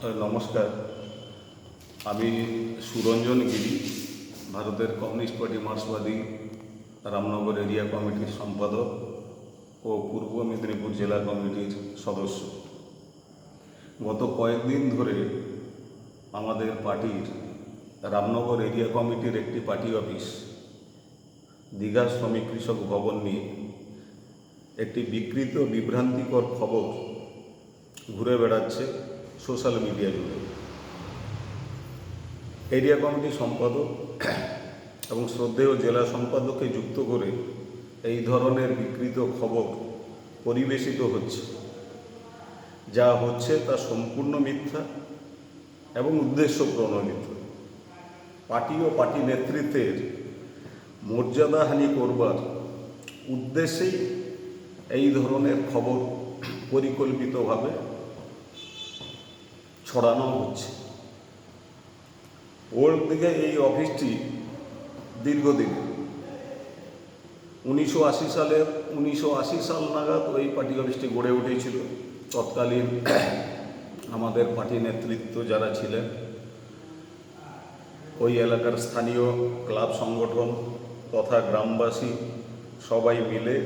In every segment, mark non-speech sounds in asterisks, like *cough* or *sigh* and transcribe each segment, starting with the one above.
নমস্কার। আমি সুরঞ্জন গিরি, ভারতের কমিউনিস্ট পার্টি মার্ক্সবাদী, রামনগর এরিয়া কমিটির সম্পাদক ও পূর্ব মেদিনীপুর জেলা কমিটির সদস্য। গত কয়েকদিন ধরে আমাদের পার্টির রামনগর এরিয়া কমিটির একটি পার্টি অফিস, দীঘা শ্রমিক কৃষক ভবন নিয়ে একটি বিকৃত, বিভ্রান্তিকর খবর ঘুরে বেড়াচ্ছে। সোশ্যাল মিডিয়া জুড়ে। এরিয়া কমিটি সম্পাদক এবং শ্রদ্ধেয় জেলা সম্পাদককে যুক্ত করে এই ধরনের বিকৃত খবর পরিবেশিত হচ্ছে। যা হচ্ছে তা সম্পূর্ণ মিথ্যা এবং উদ্দেশ্য প্রণোদিত। পার্টি ও পার্টি নেতৃত্বের মর্যাদাহানি করবার উদ্দেশ্যেই এই ধরনের খবর পরিকল্পিতভাবে ছড়ানো হচ্ছে। ওর দিকে এই অফিসটি দীর্ঘদিন। উনিশশো আশি সালের উনিশশো আশি সাল নাগাদ ওই পার্টি অফিসটি গড়ে উঠেছিল। তৎকালীন আমাদের পার্টি নেতৃত্ব যারা ছিলেন, ওই এলাকার স্থানীয় ক্লাব সংগঠন তথা গ্রামবাসী সবাই মিলে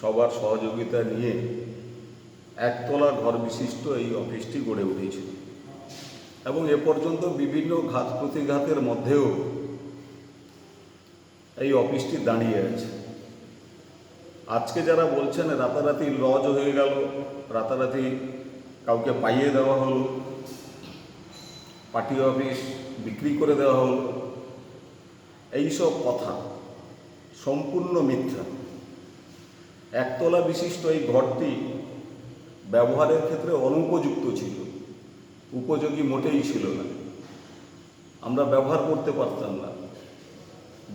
সবার সহযোগিতা নিয়ে একতলা ঘর বিশিষ্ট এই অফিসটি গড়ে উঠেছিল। এবং এ পর্যন্ত বিভিন্ন ঘাত প্রতিঘাতের মধ্যেও এই অফিসটি দাঁড়িয়ে আছে। আজকে যারা বলছেন রাতারাতি লজ হয়ে গেল, রাতারাতি কাউকে পাইয়ে দেওয়া হলো, পার্টি অফিস বিক্রি করে দেওয়া হলো এইসব কথা সম্পূর্ণ মিথ্যা। একতলা বিশিষ্ট এই ঘরটি ব্যবহারের ক্ষেত্রে অনুপযুক্ত ছিল। উপযোগী মোটেই ছিল না। আমরা ব্যবহার করতে পারতাম না।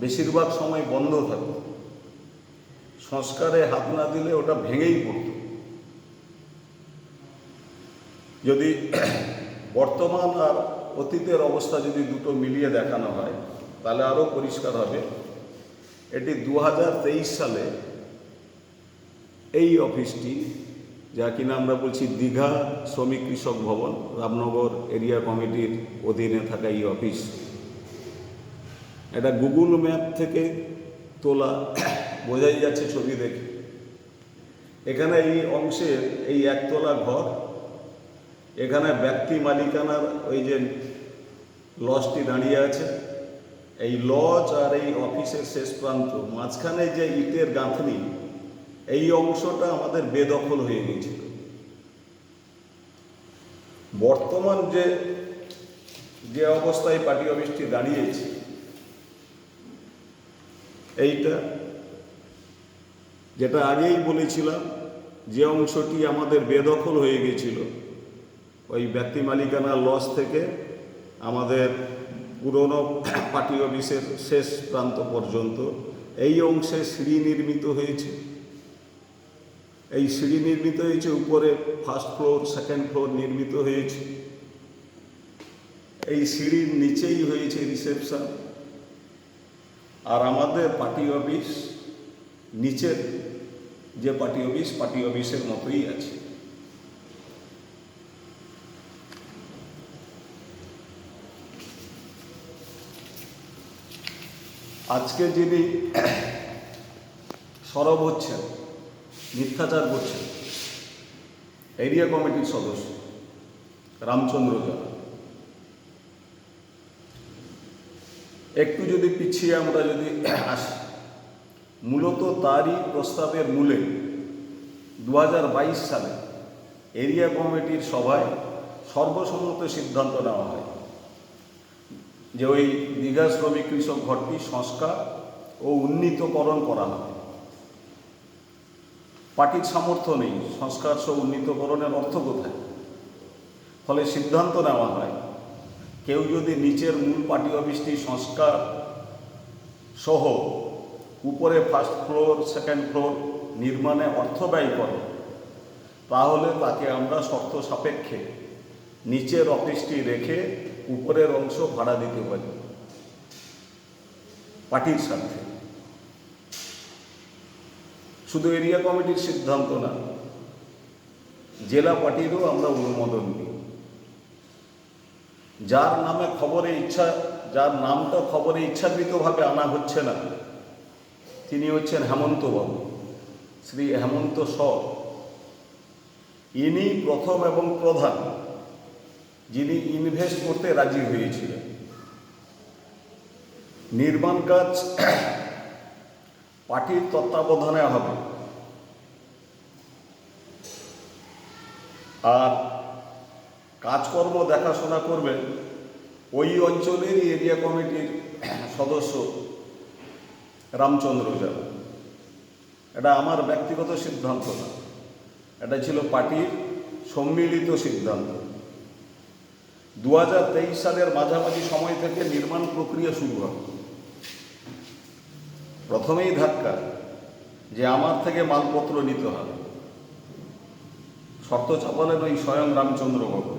বেশিরভাগ সময় বন্ধ থাকত। সংস্কারে হাত না দিলে ওটা ভেঙেই পড়ত। যদি বর্তমান আর অতীতের অবস্থা যদি দুটো মিলিয়ে দেখানো হয়, তাহলে আরও পরিষ্কার হবে। এটি দু হাজার তেইশ সালে এই অফিসটি যা কিনা আমরা বলছি দীঘা শ্রমিক কৃষক ভবন, রামনগর এরিয়া কমিটির অধীনে থাকা এই অফিস। এটা গুগল ম্যাপ থেকে তোলা, বোঝাই যাচ্ছে ছবি দেখে। এখানে এই অংশের এই একতলা ঘর, এখানে ব্যক্তি মালিকানার ওই যে লজটি দাঁড়িয়ে আছে। এই লজ আর এই অফিসের শেষ প্রান্ত, মাঝখানে যে ইটের গাঁথনি এই অংশটা আমাদের বেদখল হয়ে গিয়েছিল। বর্তমান যে যে অবস্থায় পার্টি অফিসটি দাঁড়িয়েছে, এইটা, যেটা আগেই বলেছিলাম, যে অংশটি আমাদের বেদখল হয়ে গিয়েছিল, ওই ব্যক্তি মালিকানা লস থেকে আমাদের পুরনো পার্টি অফিসের শেষ প্রান্ত পর্যন্ত, এই অংশে সিঁড়ি নির্মিত হয়েছে। এই সিঁড়ি নির্মিত হয়েছে, উপরে ফার্স্ট ফ্লোর সেকেন্ড ফ্লোর নির্মিত হয়েছে। এই সিঁড়ির নিচেই হয়েছে রিসেপশন আর আমাদের পার্টি অফিস নিচের যে পার্টি অফিস পার্টি অফিসের মতোই আছে। আজকে যিনি সরব হচ্ছেন মিথ্যাচার করছেন এরিয়া কমিটির সদস্য, রামচন্দ্র জানা একটু যদি পিছিয়ে আমরা যদি আসি, মূলত তারই প্রস্তাবের মূলে দু হাজার বাইশ সালে এরিয়া কমিটির সভায় সর্বসম্মত সিদ্ধান্ত নেওয়া হয়, যে ওই দীঘা শ্রমিক কৃষক ঘরটি সংস্কার ও উন্নীতকরণ করা হবে। পার্টির সামর্থ্য নেই, সংস্কার সহ উন্নীতকরণের অর্থ কোথায়? ফলে সিদ্ধান্ত নেওয়া হয়, কেউ যদি নিচের মূল পার্টি অফিসটি সংস্কার সহ উপরে ফার্স্ট ফ্লোর সেকেন্ড ফ্লোর নির্মাণে অর্থ ব্যয় করে, তাহলে তাকে আমরা শর্ত সাপেক্ষে নিচের অফিসটি রেখে উপরের অংশ ভাড়া দিতে পারি। পার্টির স্বার্থে। শুধু এরিয়া কমিটির সিদ্ধান্ত না, জেলা পার্টিরও আমরা অনুমোদন দিই। যার নামে খবরে ইচ্ছা, যার নামটা খবরে ইচ্ছাকৃতভাবে আনা হচ্ছে না, তিনি হচ্ছেন হেমন্তবাবু, শ্রী হেমন্ত স ইনি প্রথম এবং প্রধান যিনি ইনভেস্ট করতে রাজি হয়েছিলেন। নির্মাণ কাজ পার্টির তত্ত্বাবধানে হবে। আর কাজকর্ম দেখাশোনা করবেন ওই অঞ্চলেরই এরিয়া কমিটির সদস্য রামচন্দ্র যাদব। এটা আমার ব্যক্তিগত সিদ্ধান্ত না। এটা ছিল পার্টির সম্মিলিত সিদ্ধান্ত। দু হাজার তেইশ সালের মাঝামাঝি সময় থেকে নির্মাণ প্রক্রিয়া শুরু হবে। প্রথমেই ধাক্কা যে আমার থেকে মালপত্র নিতে হবে। শর্ত চাপালেন ওই স্বয়ং রামচন্দ্র বাবু।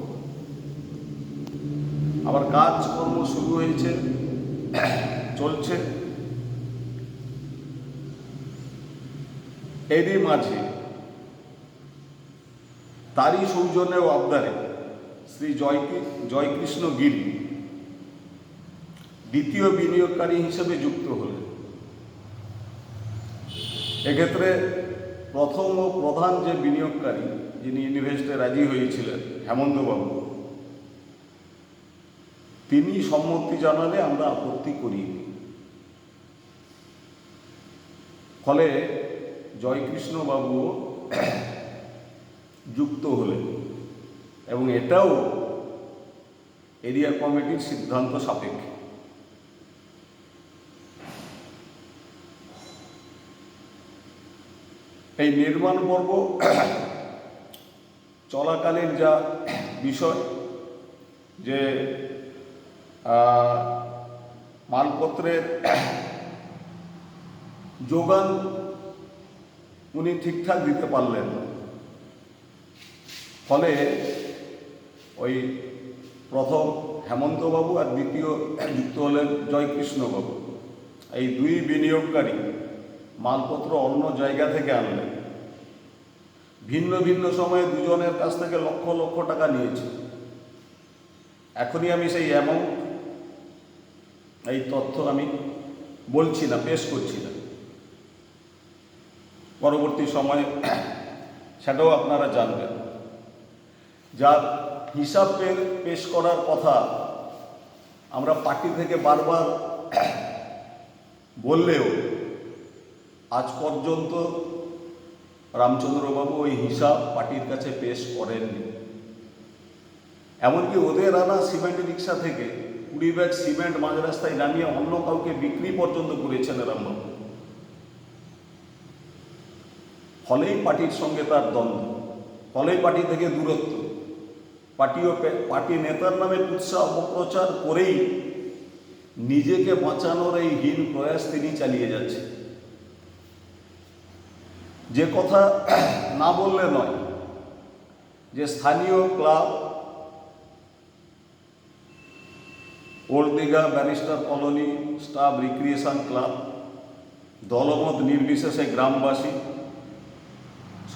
আবার কাজকর্ম শুরু হয়েছে, চলছে। এরই মাঝে তারই সৌজন্যে ও আবদারে শ্রী জয় জয়কৃষ্ণ গিরি দ্বিতীয় বিনিয়োগকারী হিসেবে যুক্ত হলেন। এক্ষেত্রে প্রথম ও প্রধান যে বিনিয়োগকারী, যিনি ইনভেস্টে রাজি হয়েছিলেন, হেমন্তবাবু, তিনি সম্মতি জানালে আমরা আপত্তি করি ফলে জয়কৃষ্ণবাবু যুক্ত হলেন এবং এটাও এরিয়া কমিটির সিদ্ধান্ত সাপেক্ষে। এই নির্মাণ পর্ব *clears throat* চলাকালীন যা বিষয়, যে মালপত্রের *clears throat* যোগান উনি ঠিকঠাক দিতে পারলেন না। ফলে ওই প্রথম হেমন্তবাবু আর দ্বিতীয় যুক্ত হলেন জয়কৃষ্ণবাবু এই দুই বিনিয়োগকারী মালপত্র অন্য জায়গা থেকে আনলেন ভিন্ন ভিন্ন সময়ে দুজনের কাছ থেকে লক্ষ লক্ষ টাকা নিয়েছে। এখনই আমি সেই অ্যামাউন্ট এই তথ্য আমি বলছি না, পেশ করছি না। পরবর্তী সময়ে সেটাও আপনারা জানবেন। যার হিসাব পেশ করার কথা আমরা পার্টি থেকে বারবার বললেও আজ পর্যন্ত রামচন্দ্রবাবু ওই হিসাব পার্টির কাছে পেশ করেননি। এমনকি ওদের আনা সিমেন্ট রিক্সা থেকে কুড়ি ব্যাগ সিমেন্ট মাঝ রাস্তায় নামিয়ে অন্য কাউকে বিক্রি পর্যন্ত করেছেন রামবাবু। ফলেই পার্টির সঙ্গে তার দ্বন্দ্ব, ফলেই পার্টি থেকে দূরত্ব। পার্টি ও পার্টি নেতার নামে উৎসাহ অপপ্রচার করেই নিজেকে বাঁচানোর এই হীন প্রয়াস তিনি চালিয়ে যাচ্ছেন। যে কথা না বললে নয়, যে স্থানীয় club, old Digha barrister colony, staff recreation club, দলমত নির্বিশেষে গ্রামবাসী,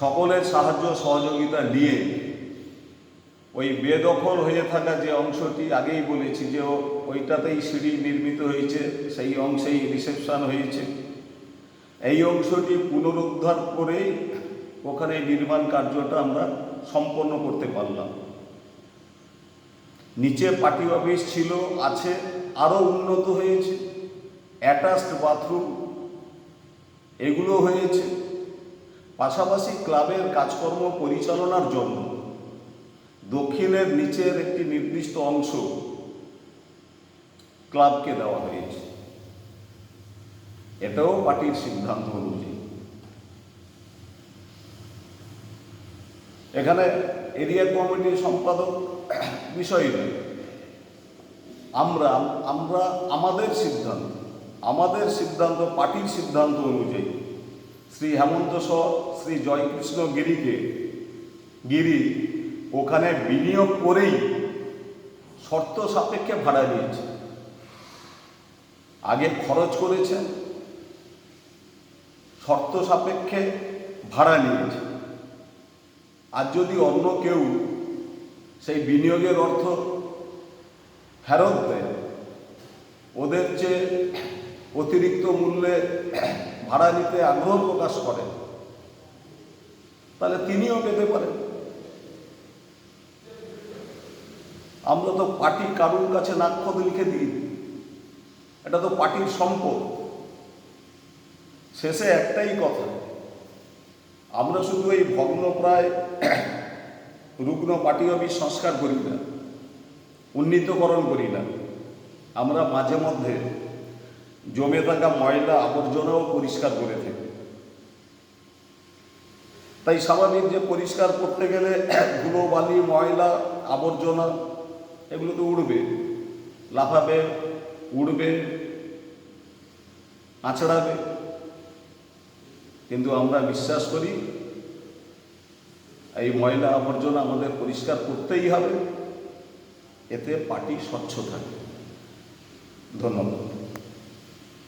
সকলের সাহায্য সহযোগিতা নিয়ে ওই বেদখল হয়ে থাকা যে অংশটি আগেই বলেছি যে ওইটাতেই সিঁড়ি নির্মিত হয়েছে, সেই অংশেই রিসেপশন হয়েছে। এই অংশটি পুনরুদ্ধার করেই ওখানে নির্মাণ কার্যটা আমরা সম্পন্ন করতে পারলাম। নিচে পার্টি অফিস ছিল, আছে আরও উন্নত হয়েছে। অ্যাটাচড বাথরুম, এগুলো হয়েছে। পাশাপাশি ক্লাবের কাজকর্ম পরিচালনার জন্য। দক্ষিণের নিচের একটি নির্দিষ্ট অংশ ক্লাবকে দেওয়া হয়েছে। এটাও পার্টির সিদ্ধান্ত অনুযায়ী। এখানে এরিয়া কমিটির সম্পাদক বিষয় নয় আমরা আমরা আমাদের সিদ্ধান্ত আমাদের সিদ্ধান্ত, পার্টির সিদ্ধান্ত অনুযায়ী শ্রী হেমন্ত সহ শ্রী জয়কৃষ্ণ গিরিকে গিরি ওখানে বিনিয়োগ করেই শর্ত সাপেক্ষে ভাড়া নিয়েছে। আগে খরচ করেছেন শর্ত সাপেক্ষে ভাড়া নিয়েছে। আর যদি অন্য কেউ সেই বিনিয়োগের অর্থ ফেরত দেয়, ওদের যে অতিরিক্ত মূল্যে ভাড়া নিতে আগ্রহ প্রকাশ করেন, তাহলে তিনিও পেতে পারেন। আমরা তো পার্টি কারুর কাছে নাক্ষত লিখে দিই। এটা তো পার্টির সম্পদ। শেষে একটাই কথা। আমরা শুধু এই ভগ্নপ্রায় রুগ্ন অফিস সংস্কার করি না, উন্নীতকরণ করি না। আমরা মাঝে মধ্যে জমে থাকা ময়লা আবর্জনাও পরিষ্কার করে থাকি। তাই স্বাভাবিক যে পরিষ্কার করতে গেলে ধুলো, বালি, ময়লা, আবর্জনা এগুলো তো উড়বে, লাফাবে, উড়বে আছড়াবে কিন্তু আমরা বিশ্বাস করি এই ময়লা আবর্জনা আমাদের পরিষ্কার করতেই হবে। এতে পার্টি স্বচ্ছ থাকে। ধন্যবাদ।